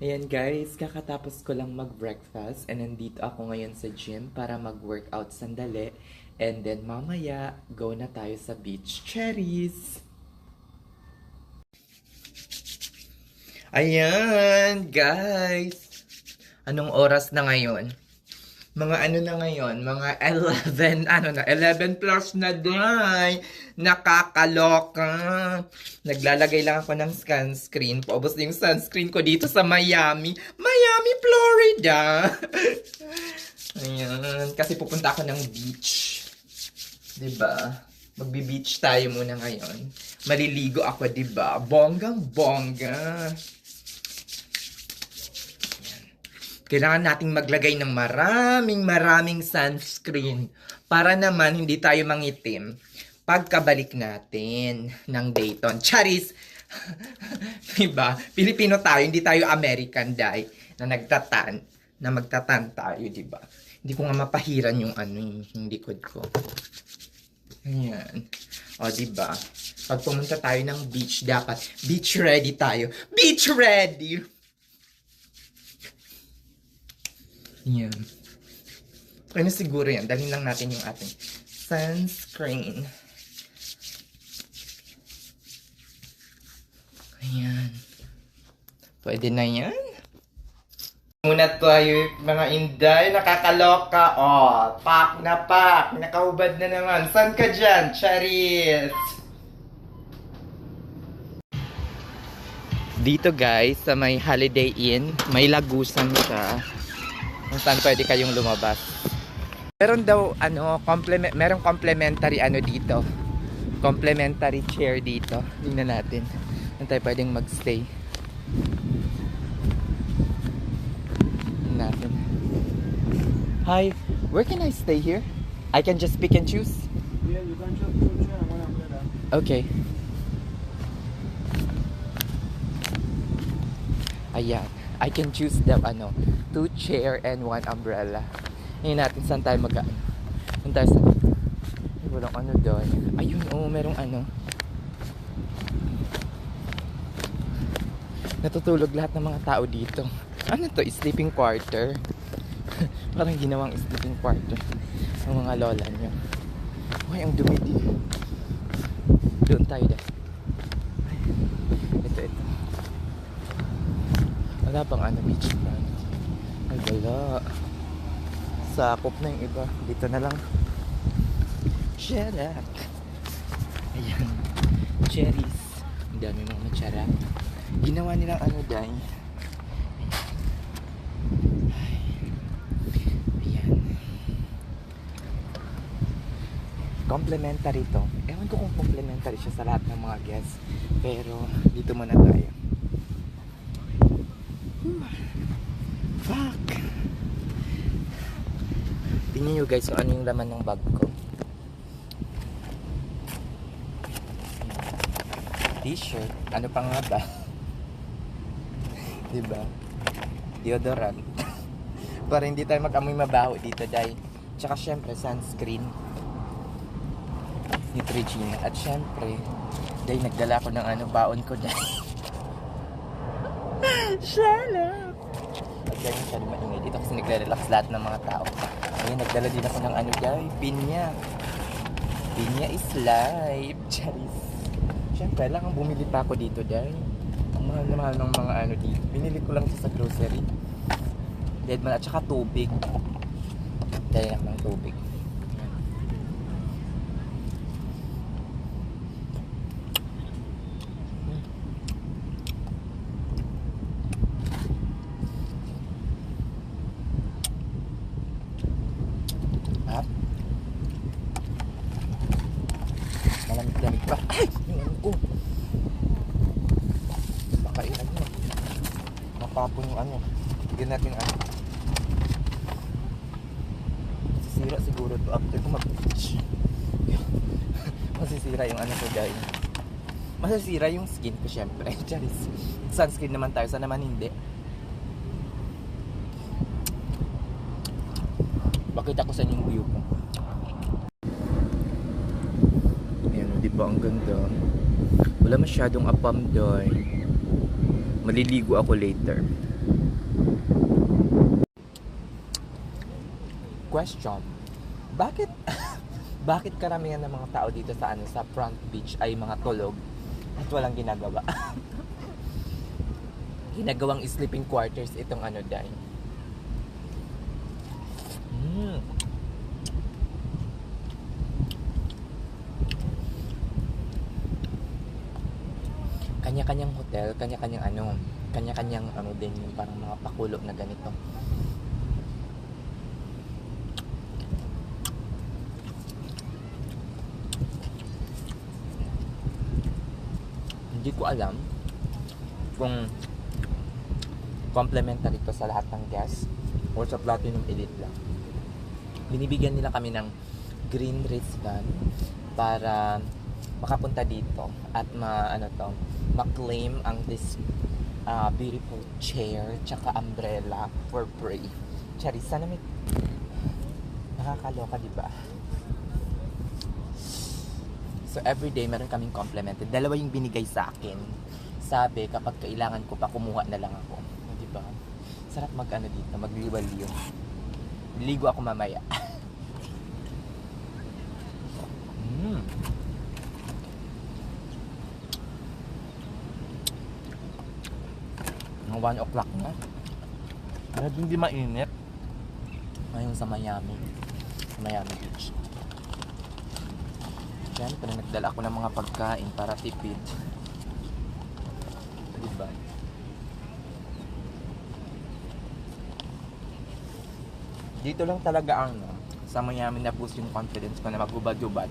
Ayan guys, kakatapos ko lang mag-breakfast and nandito ako ngayon sa gym para mag-workout sandali. And then mamaya, go na tayo sa beach. Cherries! Ayan, guys! Anong oras na ngayon? Mga ano na ngayon? Mga 11, ano na, 11 plus na day. Nakakaloka. Naglalagay lang ako ng sunscreen. Paubos na yung sunscreen ko dito sa Miami. Miami, Florida. Ayan. Kasi pupunta ako ng beach. ba? Magbi-beach tayo muna ngayon. Maliligo ako, ba? Bonggang bongga. Kailangan nating maglagay ng maraming maraming sunscreen para naman hindi tayo mangitim pagkabalik natin ng Dayton. Charis! diba? Pilipino tayo, hindi tayo American dai na nagtatan, na magtatan tayo, diba? Hindi ko nga mapahiran yung ano, yung likod ko. Ayan. O, diba? Pag pumunta tayo ng beach, dapat beach ready tayo. Beach ready! Okay na siguro yan. Dalhin lang natin yung ating sunscreen. Ayan. Pwede na yan. Muna tayo, mga inday. Nakakaloka. Oh, pak na pak. Nakahubad na naman. San ka dyan? Charis. Dito guys, sa may Holiday Inn, may lagusan siya kung saan pwede kayong lumabas. Meron daw, ano, complement, merong complementary ano dito. Complementary chair dito. Tingnan natin. Saan tayo pwedeng magstay. Natin. Hi, where can I stay here? I can just pick and choose? Yeah, you can just put your one umbrella. Okay. Ayan. I can choose the ano, two chair and one umbrella. Ngayon natin saan tayo mag Saan tayo sa... Ay, walang ano doon. Ayun, oh, merong ano. Natutulog lahat ng mga tao dito. Ano to? Sleeping quarter. Parang ginawang sleeping quarter. Ang mga lola nyo. Uy, ang dumi dito. Doon tayo dahil. Ito, ito. Wala pang ano, beach front. Ay, wala. Sakop na yung iba. Dito na lang. Up. Ayan. Cherries. Ang dami mga matsara. Ginawa nilang ano, dahil. Complimentary to. Ewan ko kung complimentary siya sa lahat ng mga guests. Pero, dito muna tayo. Fuck! Tingnan nyo guys kung ano yung laman ng bag ko. T-shirt. Ano pa nga ba? diba? Deodorant. Para hindi tayo mag-amoy mabaho dito dahil tsaka syempre sunscreen. Neutrogena. At syempre, dahil nagdala ko ng ano baon ko dahil. Shut dahil masyado maingay dito kasi nagre-relax lahat ng mga tao. Ayun, nagdala din ako ng ano dahil, pinya. Pinya is life. Charis. Siyempre, lang ang bumili pa ako dito dahil ang mahal na mahal ng mga ano dito. Binili ko lang sa grocery. Dead man at saka tubig. Dahil ng tubig. At malamig-lamig pa. Ay! Yung ano ko. Baka yun ano. Mapapon yung ano. Bigyan natin ano. Masisira siguro to after ko mag-beach. Masisira yung ano ko dahil. Masisira yung skin ko syempre. Charis. Sunscreen naman tayo. Sana naman hindi. Bakit ako sa yung view ko? Ayan, di ba ang ganda? Wala masyadong apam doon maliligo ako later. Question. Bakit bakit karamihan ng mga tao dito sa ano sa front beach ay mga tulog at walang ginagawa? Ginagawang sleeping quarters itong ano dahil. Kanya-kanyang hotel, kanya-kanyang ano, kanya-kanyang ano din yung parang mga pakulo na ganito. Hindi ko alam kung complimentary to sa lahat ng guests or sa Platinum Elite lang. Binibigyan nila kami ng green wristband para makapunta dito at ma ano to, ma-claim ang this uh, beautiful chair tsaka umbrella for free. Charis, sana may nakakaloka, di ba? So everyday meron kaming complimented. Dalawa yung binigay sa akin. Sabi, kapag kailangan ko pa, kumuha na lang ako. Di ba? Sarap mag ano dito, magliwaliw. Ligo ako mamaya. Mga 1 o'clock na. Medyo hindi mainit. Ngayon sa Miami. Sa Miami Beach. Siyempre, nagdala ako ng mga pagkain para tipid. Diba? Dito lang talaga ang no, sa Miami na boost yung confidence ko na magubad-ubad.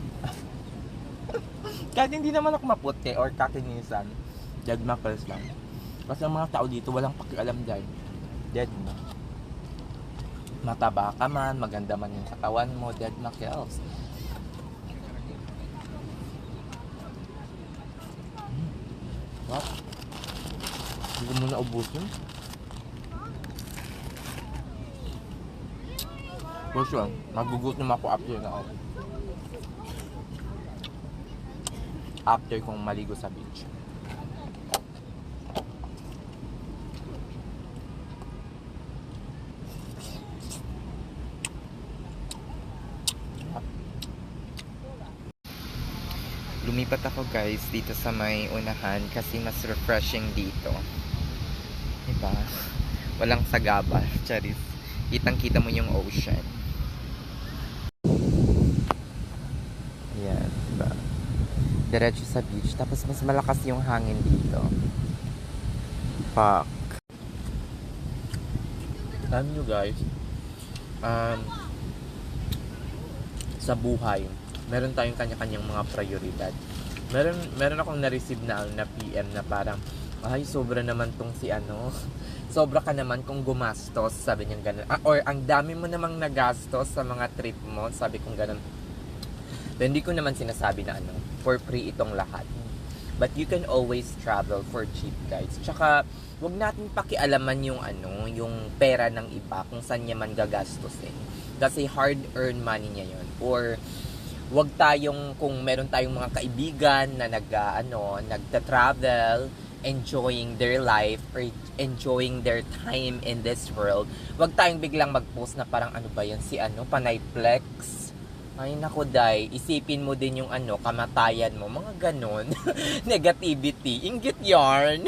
Kahit hindi naman ako maputi or kakinisan, dead knuckles lang. Kasi ang mga tao dito walang pakialam dahil dead na. Mataba ka man, maganda man yung katawan mo, dead knuckles. What? Hindi ko muna ubusin. For sure, magugutom ako after na ako. After kong maligo sa beach. Lumipat ako guys dito sa may unahan kasi mas refreshing dito. Diba? Walang sagaba. Charis. Kitang kita mo yung ocean. Ayan, diba? Diretso sa beach. Tapos mas malakas yung hangin dito. Fuck. Alam nyo guys, um, sa buhay, meron tayong kanya-kanyang mga prioridad. Meron meron akong na-receive na na PM na parang ay sobra naman tong si ano. Sobra ka naman kung gumastos, sabi niya ganun. Ah, or ang dami mo namang nagastos sa mga trip mo, sabi kong ganun. Pero hindi ko naman sinasabi na ano, for free itong lahat. But you can always travel for cheap, guys. Tsaka, wag natin pakialaman yung ano, yung pera ng iba kung saan niya man gagastusin. Kasi hard-earned money niya yon Or, wag tayong, kung meron tayong mga kaibigan na nag, ah, ano, nagta-travel, enjoying their life or enjoying their time in this world, wag tayong biglang mag-post na parang ano ba yan, si ano, Panayplex. Ay, naku, day. Isipin mo din yung ano, kamatayan mo. Mga ganon. Negativity. Inggit yarn.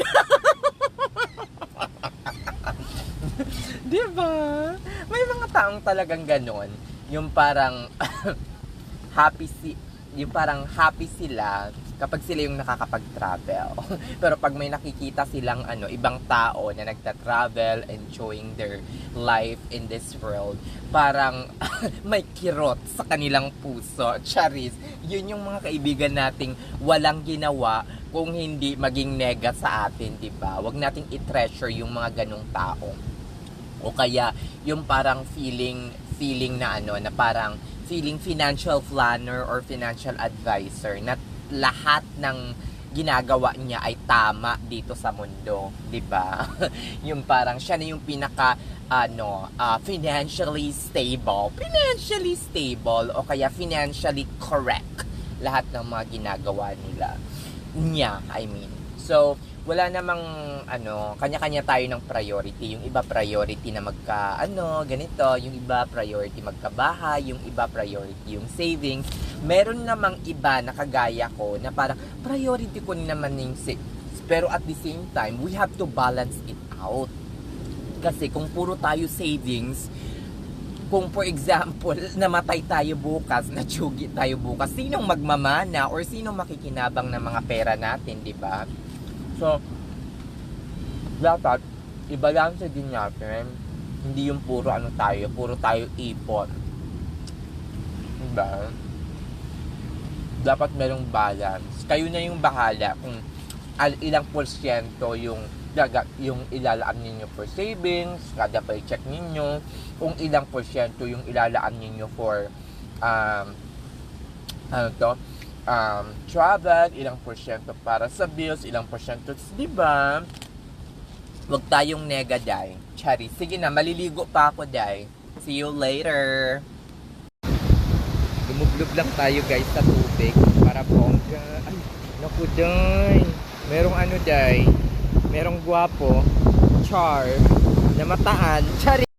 Di ba? May mga taong talagang ganon. Yung parang happy si yung parang happy sila kapag sila yung nakakapag-travel. Pero pag may nakikita silang ano, ibang tao na nagta-travel, enjoying their life in this world, parang may kirot sa kanilang puso. Charis, yun yung mga kaibigan nating walang ginawa kung hindi maging nega sa atin, 'di ba? Huwag nating i-treasure yung mga ganong tao. O kaya yung parang feeling feeling na ano na parang feeling financial planner or financial advisor na lahat ng ginagawa niya ay tama dito sa mundo, 'di ba? yung parang siya na yung pinaka ano, ah, financially stable, financially stable o kaya financially correct lahat ng mga ginagawa nila niya, I mean. So, wala namang ano, kanya-kanya tayo ng priority. Yung iba priority na magka ano, ganito, yung iba priority magkabahay, yung iba priority yung savings. Meron namang iba na kagaya ko na parang priority ko naman yung sa- pero at the same time, we have to balance it out. Kasi kung puro tayo savings, kung for example, namatay tayo bukas, natsugi tayo bukas, sinong magmamana or sinong makikinabang ng mga pera natin, di ba? So, dapat, ibalanse din natin. Hindi yung puro ano tayo, puro tayo ipon. Diba? Dapat merong balance. Kayo na yung bahala kung ilang porsyento yung daga, yung ilalaan ninyo for savings, kada paycheck ninyo, kung ilang porsyento yung ilalaan ninyo for um, ano to, um, travel, ilang porsyento para sa bills, ilang porsyento, di ba? Huwag tayong nega, day. Chari, sige na, maliligo pa ako, day. See you later. Lumublob lang tayo, guys, sa tubig para bongga. Ay, naku, day. Merong ano, day. Merong gwapo, char, na mataan. Chari!